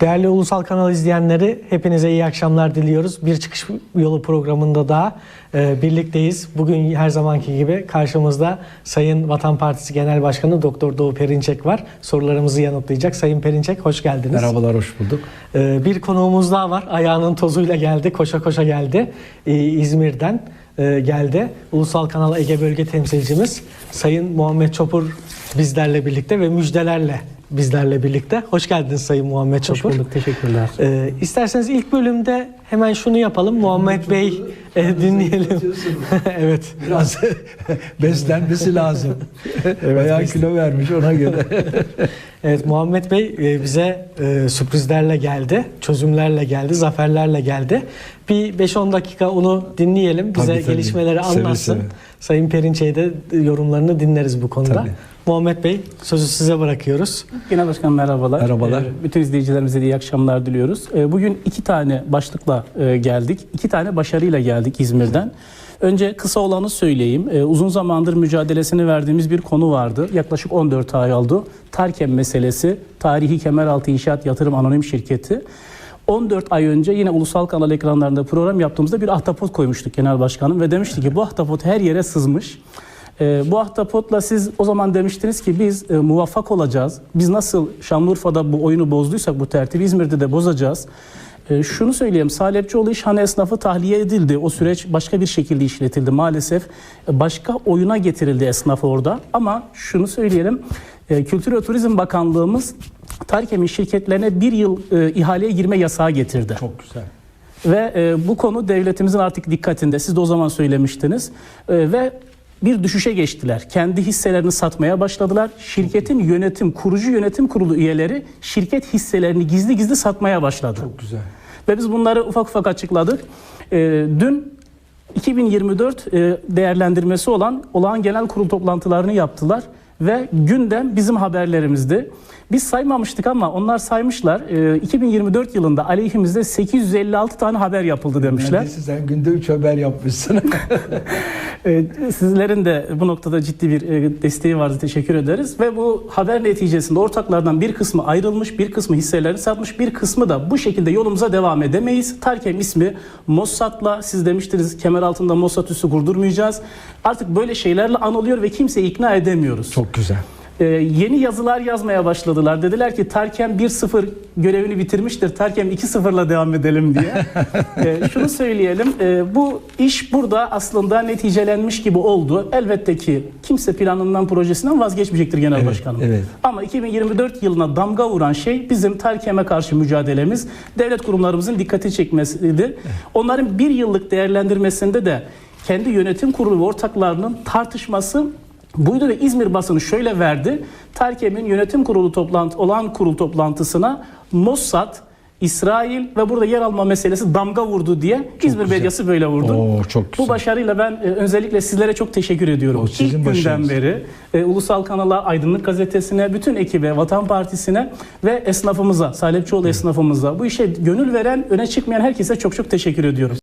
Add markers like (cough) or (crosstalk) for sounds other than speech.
Değerli Ulusal Kanal izleyenleri hepinize iyi akşamlar diliyoruz. Bir çıkış yolu programında daha e, birlikteyiz. Bugün her zamanki gibi karşımızda Sayın Vatan Partisi Genel Başkanı Doktor Doğu Perinçek var. Sorularımızı yanıtlayacak. Sayın Perinçek hoş geldiniz. Merhabalar, hoş bulduk. E, bir konuğumuz daha var. Ayağının tozuyla geldi, koşa koşa geldi. E, İzmir'den e, geldi. Ulusal Kanal Ege Bölge Temsilcimiz Sayın Muhammed Çopur bizlerle birlikte ve müjdelerle bizlerle birlikte. Hoş geldiniz Sayın Muhammed Hoş Çopur. bulduk, teşekkürler. Ee, isterseniz ilk bölümde hemen şunu yapalım. Muhammed Bey e, dinleyelim. (laughs) evet. Biraz (laughs) beslenmesi lazım. Bayağı kilo vermiş ona göre. (laughs) Evet Muhammed Bey e, bize e, sürprizlerle geldi, çözümlerle geldi, zaferlerle geldi. Bir 5-10 dakika onu dinleyelim. Bize Tabii, tabii. gelişmeleri Seve anlatsın. seve. Sayın Perinçey'e de yorumlarını dinleriz bu konuda. Tabii. Muhammed Bey sözü size bırakıyoruz. Genel Başkan merhabalar. Merhabalar. Ee, bütün izleyicilerimize de iyi akşamlar diliyoruz. Ee, bugün iki tane başlıkla e, geldik. İki tane başarıyla geldik İzmir'den. Önce kısa olanı söyleyeyim. Ee, uzun zamandır mücadelesini verdiğimiz bir konu vardı. Yaklaşık 14 ay oldu. Tarkem meselesi, Tarihi Kemeraltı İnşaat Yatırım Anonim Şirketi. 14 ay önce yine ulusal kanal ekranlarında program yaptığımızda bir ahtapot koymuştuk Genel Başkanım ve demişti ki bu ahtapot her yere sızmış. Ee, bu ahtapotla siz o zaman demiştiniz ki biz e, muvaffak olacağız. Biz nasıl Şanlıurfa'da bu oyunu bozduysak bu tertibi İzmir'de de bozacağız. E, şunu söyleyeyim Salepçioğlu İşhane esnafı tahliye edildi. O süreç başka bir şekilde işletildi maalesef. E, başka oyuna getirildi esnaf orada. Ama şunu söyleyelim e, Kültür ve Turizm Bakanlığımız Tarkem'in şirketlerine bir yıl e, ihaleye girme yasağı getirdi. Çok güzel. Ve e, bu konu devletimizin artık dikkatinde. Siz de o zaman söylemiştiniz. E, ve bir düşüşe geçtiler. Kendi hisselerini satmaya başladılar. Şirketin yönetim, kurucu yönetim kurulu üyeleri şirket hisselerini gizli gizli satmaya başladı. Çok güzel. Ve biz bunları ufak ufak açıkladık. E, dün 2024 e, değerlendirmesi olan olağan genel kurul toplantılarını yaptılar ve gündem bizim haberlerimizdi. Biz saymamıştık ama onlar saymışlar. E, 2024 yılında aleyhimizde 856 tane haber yapıldı demişler. Neredeyse sen günde 3 haber yapmışsın. (laughs) E, Sizlerin de bu noktada ciddi bir e, desteği vardı. Teşekkür ederiz. Ve bu haber neticesinde ortaklardan bir kısmı ayrılmış, bir kısmı hisselerini satmış, bir kısmı da bu şekilde yolumuza devam edemeyiz. Tarkem ismi Mossad'la siz demiştiniz kemer altında Mossad üssü kurdurmayacağız. Artık böyle şeylerle anılıyor ve kimseyi ikna edemiyoruz. Çok güzel. Ee, yeni yazılar yazmaya başladılar. Dediler ki Tarkem 1-0 görevini bitirmiştir. Tarkem 2-0'la devam edelim diye. (laughs) Ee, şunu söyleyelim. e, bu iş burada aslında neticelenmiş gibi oldu. Elbette ki kimse planından projesinden vazgeçmeyecektir Genel Evet, Başkanım. evet. Ama 2024 yılına damga vuran şey bizim Tarkem'e karşı mücadelemiz. Devlet kurumlarımızın dikkati çekmesidir. Onların bir yıllık değerlendirmesinde de kendi yönetim kurulu ve ortaklarının tartışması buydu ve İzmir basını şöyle verdi. Tarkem'in yönetim kurulu toplantı olan kurul toplantısına Mossad, İsrail ve burada yer alma meselesi damga vurdu diye İzmir güzel. medyası böyle vurdu. Oo, çok güzel. Bu başarıyla ben e, özellikle sizlere çok teşekkür ediyorum. O sizin İlk günden başarınız. beri e, Ulusal Kanal'a, Aydınlık Gazetesi'ne, bütün ekibe, Vatan Partisi'ne ve esnafımıza, Salepçioğlu esnafımıza, bu işe gönül veren, öne çıkmayan herkese çok çok teşekkür ediyorum.